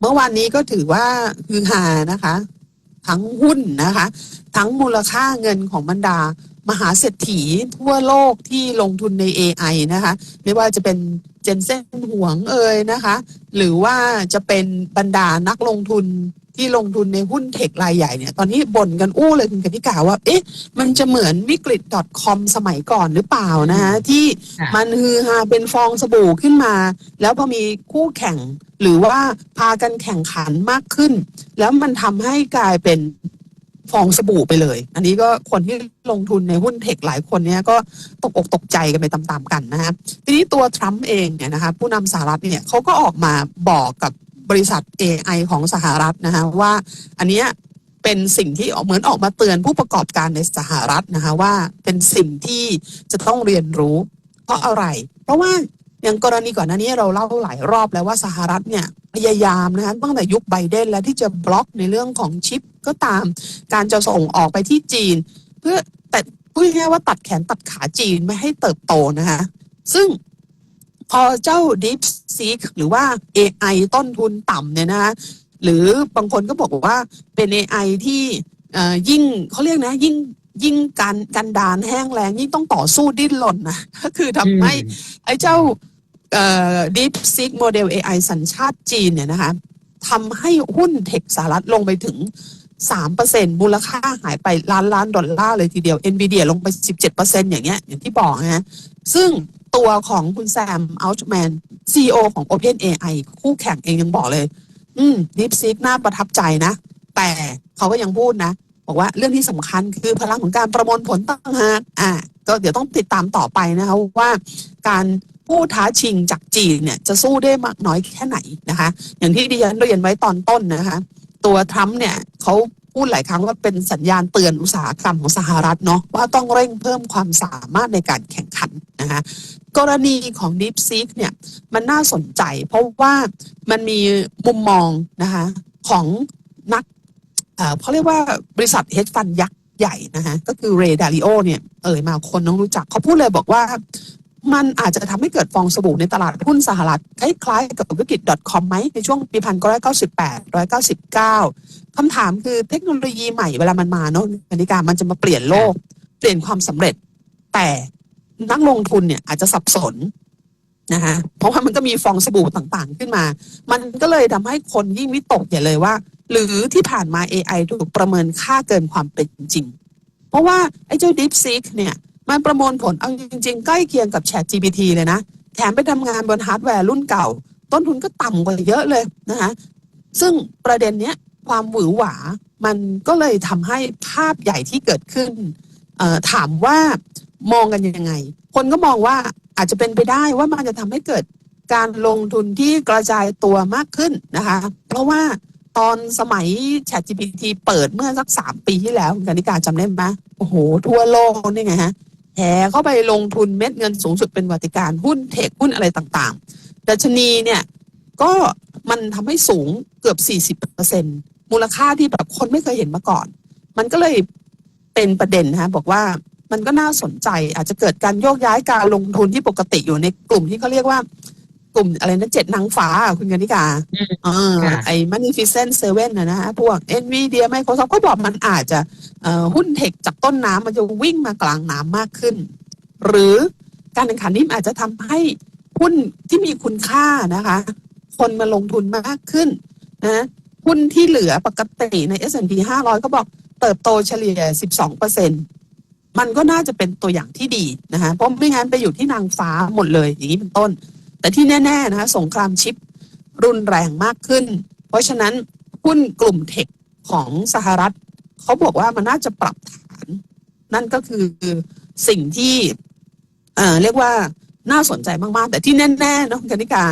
เมื่อวานนี้ก็ถือว่าคือหานะคะ ทั้งหุ้นนะคะ ทั้งมูลค่าเงินของบรรดา มหาเศรษฐีทั่วโลกที่ลงทุนใน AI นะคะ ไม่ว่าจะเป็นเจนเซ่นหวงเอ่ยนะคะ หรือว่าจะเป็นบรรดานักลงทุนที่ลงทุนในหุ้นเทครายใหญ่เนี่ย ตอนนี้บ่นกันอู้เลยคุณกนิกาว่า เอ๊ะ มันจะเหมือนวิกฤต .com สมัยก่อนหรือเปล่านะคะที่ค่ะมันฮือฮาเป็นฟองสบู่ขึ้นมา แล้วพอมีคู่แข่ง หรือว่าพากันแข่งขันมากขึ้น แล้วมันทำให้กลายเป็น ฟองสบู่ไปเลย อันนี้ก็คนที่ลงทุนในหุ้นเทคหลายคนเนี่ยก็ตกอกตกใจกันไปตามๆกันนะฮะทีนี้ตัวทรัมป์เองเนี่ยนะคะผู้นำสหรัฐเนี่ยเขาก็ออกมาบอกกับบริษัท AI ของสหรัฐนะคะว่าอันเนี้ยเป็นสิ่งที่เหมือนออกมาเตือนผู้ประกอบการในสหรัฐนะคะว่าเป็นสิ่งที่จะต้องเรียนรู้ เพราะอะไร เพราะว่าอย่างกรณีก่อนหน้านี้เราเล่าหลายรอบแล้วว่าสหรัฐเนี่ย พยายามนะคะตั้งแต่ยุคไบเดนแล้วที่จะบล็อกในเรื่องของชิปก็ตาม การจะส่งออกไปที่จีน เพื่อแต่พูดง่ายๆว่าตัดแขนตัดขาจีนไม่ให้เติบโตนะคะซึ่งพอเจ้า Deep Seek หรือว่า AI ต้นทุนต่ำเนี่ยนะคะหรือบางคนก็บอกว่าเป็น AI ที่เอ่อยิ่งเขาเรียกนะยิ่งยิ่งการกันดานแห้งแรงยิ่งต้องต่อสู้ดิ้นรนนะก็คือทำให้ไอ้เจ้า เอ่อ Deep Seek Model AI สัญชาติจีนเนี่ยนะคะทำให้หุ้นเทคสหรัฐลงไปถึง 3%มูลค่าหายไปล้านล้านดอลลาร์เลยทีเดียว NVIDIA ลงไป 17%อย่างเงี้ยอย่างที่บอกนะซึ่งตัวของคุณแซมอัลต์แมน CEO ของ OpenAI คู่แข่งเองยังบอกเลย อืม DeepSeek น่าประทับใจนะ แต่เขาก็ยังพูดนะ บอกว่าเรื่องที่สำคัญคือพลังของการประมวลผลต่างหากอ่าก็เดี๋ยวต้องติดตามต่อไปนะคะว่าการ ผู้ท้าชิงจากจีนเนี่ยจะสู้ได้มากน้อยแค่ไหนนะคะ อย่างที่ดิฉันเรียนไว้ตอนต้นนะคะ ตัวทรัมป์เนี่ยเขาพูดหลายครั้งว่าเป็นสัญญาณเตือนอุตสาหกรรมของสหรัฐเนาะว่าต้องเร่งเพิ่มความสามารถในการแข่งขันนะคะกรณีของ DeepSeek เนี่ยมันน่าสนใจ เพราะว่ามันมีมุมมองนะคะของนักเออเขาเรียกว่าบริษัทเฮดฟันยักษ์ใหญ่นะคะก็คือเรดาริโอเนี่ยเอ่ยมาคนต้องรู้จักเขาพูดเลยบอกว่า มันอาจจะทำให้เกิดฟองสบู่ในตลาดหุ้นสหรัฐคล้ายๆกับวิกฤต .com ไหมในช่วงปีพันเก้าร้อยเก้าสิบแปดร้อยเก้าสิบเก้าคำถามคือเทคโนโลยีใหม่เวลามันมาเนาะกนิการมันจะมาเปลี่ยนโลก เปลี่ยนความสำเร็จ แต่นักลงทุนเนี่ยอาจจะสับสนนะคะเพราะว่ามันก็มีฟองสบู่ต่างๆ ขึ้นมา มันก็เลยทำให้คนยิ่งวิตกอย่าเลยว่า หรือที่ผ่านมา AI ถูกประเมินค่าเกินความเป็นจริง เพราะว่าไอ้เจ้า DeepSeek เนี่ย มันประมวลผลเอาจริง ๆ ใกล้เคียงกับ Chat GPT เลยนะ แถมไปทำงานบนฮาร์ดแวร์รุ่นเก่า ต้นทุนก็ต่ำกว่าเยอะเลยนะคะซึ่งประเด็นเนี้ยความหวือหวา มันก็เลยทำให้ภาพใหญ่ที่เกิดขึ้น ถามว่ามองกันยังไง คนก็มองว่าอาจจะเป็นไปได้ว่ามันจะทำให้เกิดการลงทุนที่กระจายตัวมากขึ้นนะคะ เพราะว่าตอนสมัย Chat GPT เปิดเมื่อสักสามปีที่แล้วคุณกานิกาจำได้ไหมโอ้โห ทั่วโลกนี่ไงฮะ แห่เข้าไปลงทุนเม็ดเงินสูงสุดเป็นวัติการหุ้นเทคหุ้นอะไรต่างๆ ดัชนีเนี่ยก็มันทำให้สูงเกือบ 40%มูลค่าที่แบบคนไม่เคยเห็นมาก่อน มันก็เลยเป็นประเด็นนะฮะบอกว่ามันก็น่าสนใจอาจจะเกิดการโยกย้ายการลงทุนที่ปกติอยู่ในกลุ่มที่เขาเรียกว่า กลุ่มอะไรนะเจ็ดนางฟ้าอะคุณกนิกาอืมเออค่ะไอ้ Magnificent Seven นะนะฮะพวก Nvidia Microsoft ก็บอกมันอาจจะเอ่อหุ้นเทคจากต้นน้ำมันจะวิ่งมากลางน้ำมากขึ้น หรือการแข่งขันนี้อาจจะทำให้หุ้นที่มีคุณค่านะคะ คนมาลงทุนมากขึ้นนะหุ้นที่เหลือปกติใน S&P 500 ก็บอกเติบโตเฉลี่ย 12เปอร์เซ็นมันก็น่าจะเป็นตัวอย่างที่ดีนะคะเพราะไม่งั้นไปอยู่ที่นางฟ้าหมดเลยอย่างนี้เป็นต้น แต่ที่แน่ๆนะคะสงครามชิปรุนแรงมากขึ้น เพราะฉะนั้นหุ้นกลุ่มเทคของสหรัฐ เขาบอกว่ามันน่าจะปรับฐาน นั่นก็คือสิ่งที่เอ่อเรียกว่าน่าสนใจมากๆ แต่ที่แน่ๆเนะคุณกนิกา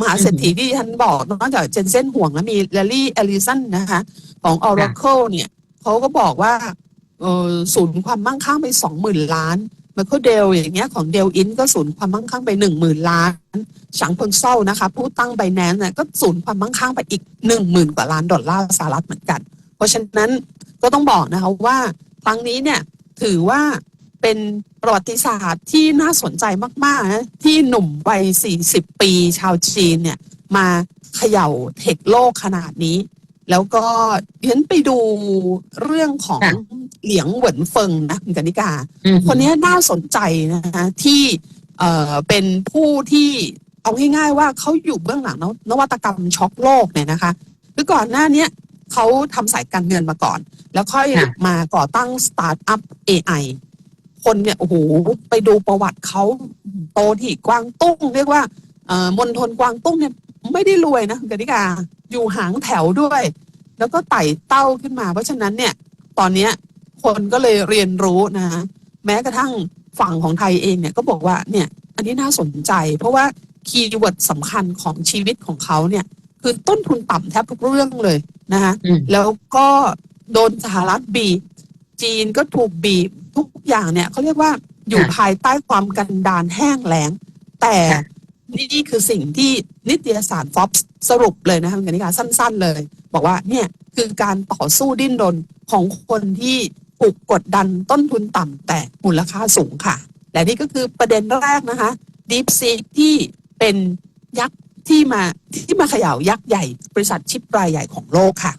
มหาเศรษฐีที่ฉันบอก นอกจากเจนเซนห่วงแล้วมีแลลี่เอลิสันนะคะ ของ Oracle เนี่ยเขาก็บอกว่าเออศูนย์ความมั่งคั่งไปสองหมื่นล้าน มเคิลเดลอย่างเงี้ยของเดลอินก็ศูนย์ความมั่งคั่งไปหนึ่งหมื่นล้านฉางเพิงเซานะคะ ผู้ตั้งไบแนนซ์เนี่ยก็ศูนย์ความมั่งคั่งไปอีกหนึ่งหมื่นกว่าล้านดอลลาร์สหรัฐเหมือนกัน เพราะฉะนั้นก็ต้องบอกนะคะว่าครั้งนี้เนี่ยถือว่าเป็นประวัติศาสตร์ที่น่าสนใจมากๆนะที่หนุ่มวัย 40 ปีชาวจีนเนี่ยมาเขย่าเทคโลกขนาดนี้ แล้วก็เห็นไปดูเรื่องของค่ะเหลียงเหวินเฟิงนะคุณกนิกาอืมคนนี้น่าสนใจนะคะที่เอ่อเป็นผู้ที่เอาง่ายๆว่าเขาอยู่เบื้องหลังนวนวัตกรรมช็อกโลกเนี่ยนะคะคือก่อนหน้าเนี้ยเขาทำสายการเงินมาก่อน แล้วค่อยค่ะมาก่อตั้งสตาร์ทอัพ AI คนเนี่ยโอ้โหไปดูประวัติเขาโตที่กวางตุ้ง เรียกว่าเอ่อมณฑลกวางตุ้งเนี่ย ไม่ได้รวยนะคุณกนิกาอยู่หางแถวด้วย แล้วก็ไต่เต้าขึ้นมา เพราะฉะนั้นเนี่ย ตอนเนี้ยคนก็เลยเรียนรู้นะ แม้กระทั่งฝั่งของไทยเองเนี่ยก็บอกว่าเนี่ย อันนี้น่าสนใจ เพราะว่าคีย์เวิร์ดสำคัญของชีวิตของเขาเนี่ย คือต้นทุนต่ำแทบทุกเรื่องเลยนะคะอืมแล้วก็โดนสหรัฐบีบจีนก็ถูกบีบทุกอย่างเนี่ยเขาเรียกว่าอยู่ค่ะภายใต้ความกันดานแห้งแล้ง แต่ค่ะ นี่คือสิ่งที่นิตยสารฟอบสรุปเลยนะคะคุณกนิกาสั้น ๆ เลย บอกว่าเนี่ยคือการต่อสู้ดิ้นรนของคนที่ถูกกดดันต้นทุนต่ำแต่มูลค่าสูงค่ะ และนี่ก็คือประเด็นแรกนะคะ Deep Seek ที่เป็นยักษ์ที่มาที่มาเขย่ายักษ์ใหญ่ บริษัทชิปรายใหญ่ของโลกค่ะ